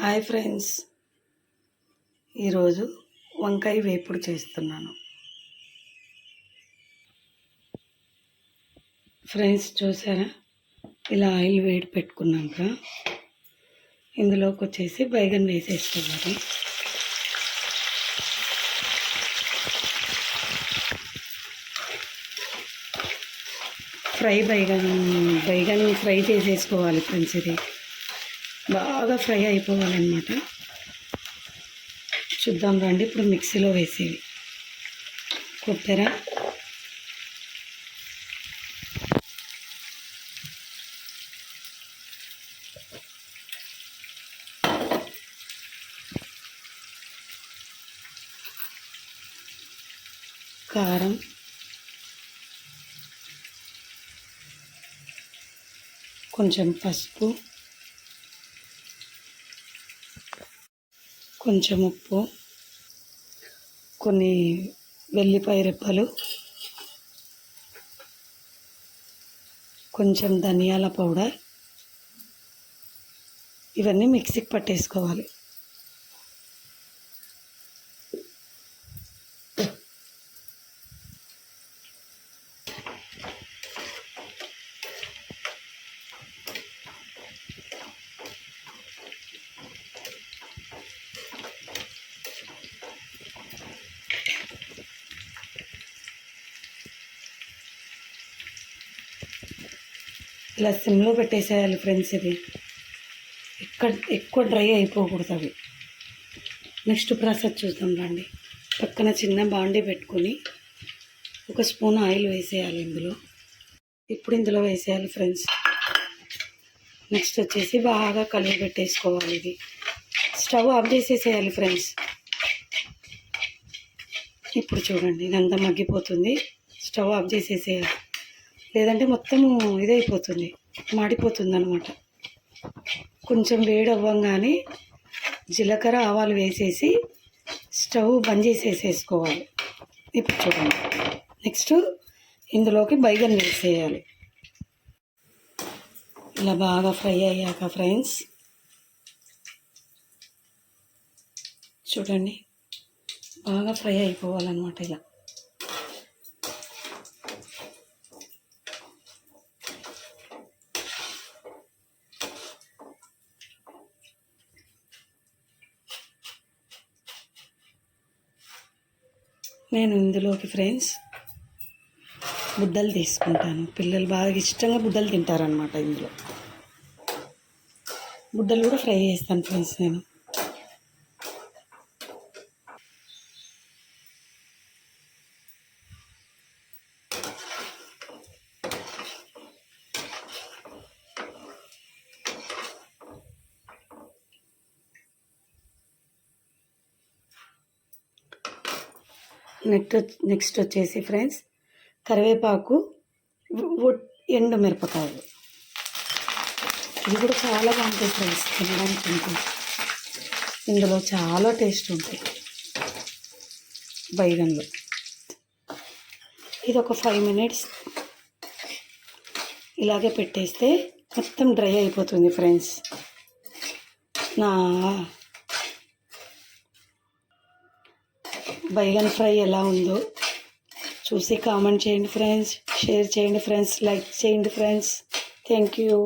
Hi friends. ఈరోజు వంకాయ వేపుడు చేస్తున్నాను. ఫ్రెండ్స్ చూసారా? ఇలా ఆయిల్ వేడి పెట్టుకున్నాక ఇందులోకి వచ్చేసి బైగన్ వేసేసుకోవాలి. ఫ్రై బైగన్ బైగన్ ఫ్రై చేసేసుకోవాలి ఫ్రెండ్స్ ఇది. బాగా ఫ్రై అయిపోవాలన్నమాట. చూద్దాం రండి ఇప్పుడు మిక్సీలో వేసేవి. కొబ్బరి కారం. కొంచెం పసుపు. కొంచెం ఉప్పు కొన్ని వెల్లిపాయ రెప్పలు కొంచెం ధనియాల పౌడర్. ఇవన్నీ మిక్సీకి పట్టేసుకోవాలి. ఇలా సిమ్లో పెట్టేసేయాలి ఫ్రెండ్స్ ఇది. ఎక్కడ ఎక్కువ డ్రై అయిపోకూడదు అవి. నెక్స్ట్ ప్రాసెస్ చూద్దాం రండి. పక్కన చిన్న బాండీ పెట్టుకొని ఒక స్పూన్ ఆయిల్ వేసేయాలి ఇందులో. ఇప్పుడు ఇందులో వేసేయాలి ఫ్రెండ్స్. నెక్స్ట్ వచ్చేసి బాగా కలిగి పెట్టేసుకోవాలి ఇది. స్టవ్ ఆఫ్ చేసేసేయాలి ఫ్రెండ్స్. ఇప్పుడు చూడండి ఇదంతా మగ్గిపోతుంది. స్టవ్ ఆఫ్ చేసేసేయాలి. లేదంటే మొత్తము ఇదైపోతుంది మాడిపోతుంది అనమాట కొంచెం వేడి అవ్వంగానే జీలకర్ర ఆవాలు వేసేసి స్టవ్ బంద్ చేసేసేసుకోవాలి. ఇప్పుడు చూడండి. నెక్స్ట్ ఇందులోకి బైగన్ వేసేయాలి. ఇలా బాగా ఫ్రై అయ్యాక ఫ్రెండ్స్ చూడండి. బాగా ఫ్రై అయిపోవాలన్నమాట ఇలా. నేను ఇందులోకి ఫ్రెండ్స్ బుద్దలు తీసుకుంటాను. పిల్లలు బాగా ఇష్టంగా బుద్దలు తింటారనమాట ఇందులో. బుడ్డలు కూడా ఫ్రై చేస్తాను ఫ్రెండ్స్ నేను. నెక్స్ట్ నెక్స్ట్ వచ్చేసి ఫ్రెండ్స్ కరివేపాకు ఎండు మిరపకాయలు. ఇది కూడా చాలా బాగుంటాయి ఫ్రెండ్స్ తినడానికి ఇంకా. ఇందులో చాలా టేస్ట్ ఉంటాయి. బైగన్లు. ఇది ఒక ఫైవ్ మినిట్స్ ఇలాగే పెట్టేస్తే మొత్తం డ్రై అయిపోతుంది ఫ్రెండ్స్. నా బైగన్ ఫ్రై ఎలా ఉందో చూసి కామెంట్ చేయండి ఫ్రెండ్స్ షేర్ చేయండి ఫ్రెండ్స్ లైక్ చేయండి ఫ్రెండ్స్. Thank you